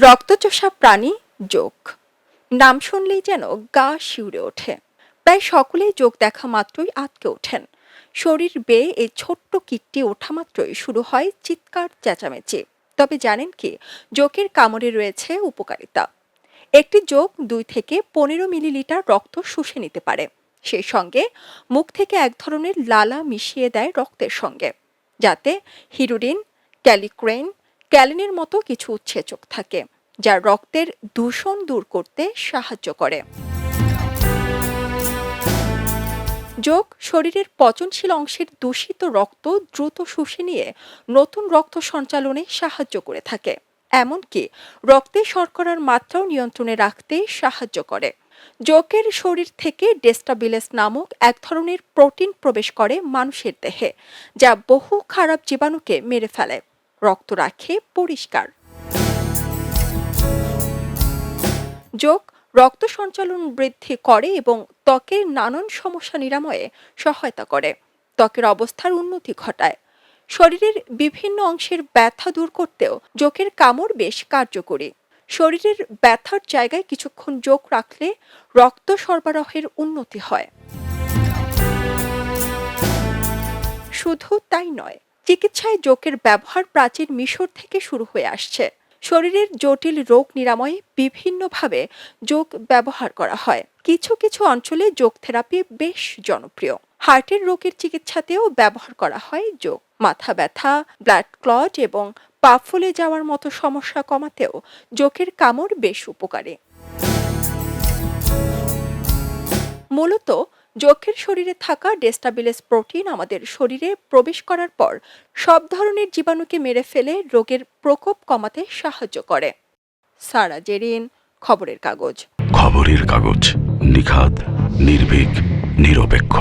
রক্তচোষা প্রাণী যোগ। নাম শুনলেই যেন গা শিউরে ওঠে। প্রায় সকলেই যোগ দেখা মাত্রই আটকে ওঠেন। শরীর বেয়ে এই ছোট্ট কীটটি ওঠা মাত্রই শুরু হয় চিৎকার চেঁচামেচি। তবে জানেন কি, যোগের কামড়ে রয়েছে উপকারিতা। একটি যোগ দুই থেকে পনেরো মিলিলিটার রক্ত শুষে নিতে পারে। সেই সঙ্গে মুখ থেকে এক ধরনের লালা মিশিয়ে দেয় রক্তের সঙ্গে। যাতে হিরোডিন ক্যালিক্রেন ক্যালিনের মতো কিছু উৎসেচক থাকে, যা রক্তের দূষণ দূর করতে সাহায্য করে। যোগ শরীরের পচনশীল অংশের দূষিত রক্ত দ্রুত শুষে নিয়ে নতুন রক্ত সঞ্চালনে সাহায্য করে থাকে, এমনকি রক্তে শর্করার মাত্রাও নিয়ন্ত্রণে রাখতে সাহায্য করে। যোগের শরীর থেকে ডেস্টাবিলেস নামক এক ধরনের প্রোটিন প্রবেশ করে মানুষের দেহে, যা বহু খারাপ জীবাণুকে মেরে ফেলে। রক্ত রাখে পরিষ্কার। যোগ, রক্ত সঞ্চালন বৃদ্ধি করে এবং ত্বকের নানান সমস্যা নিরাময়ে সহায়তা করে। ত্বকের অবস্থার উন্নতি ঘটায়। শরীরের বিভিন্ন অংশের ব্যথা দূর করতেও যোগের কামড় বেশ কার্যকরী। শরীরের ব্যথার জায়গায় কিছুক্ষণ যোগ রাখলে রক্ত সরবরাহের উন্নতি হয়। শুধু তাই নয় চিকিৎসায় যোগের ব্যবহার প্রাচীন মিশর থেকে শুরু হয়ে আসছে। শরীরের জটিল রোগ নিরাময়ে বিভিন্নভাবে যোগ ব্যবহার করা হয়। কিছু কিছু অঞ্চলে যোগ থেরাপি বেশ জনপ্রিয়। হার্টের রোগের চিকিৎসাতেও ব্যবহার করা হয় যোগ মাথা ব্যথা, ব্লাড ক্লট এবং পা ফুলে যাওয়ার মতো সমস্যা কমাতেও যোগের কামড় বেশ উপকারী। মূলত যক্ষের শরীরে থাকা ডেস্টাবিলেস প্রোটিন আমাদের শরীরে প্রবেশ করার পর সব ধরনের জীবাণুকে মেরে ফেলে রোগের প্রকোপ কমাতে সাহায্য করে। সারা জেরিন, খবরের কাগজ। খবরের কাগজ নিখাত নির্ভীক, নিরপেক্ষ।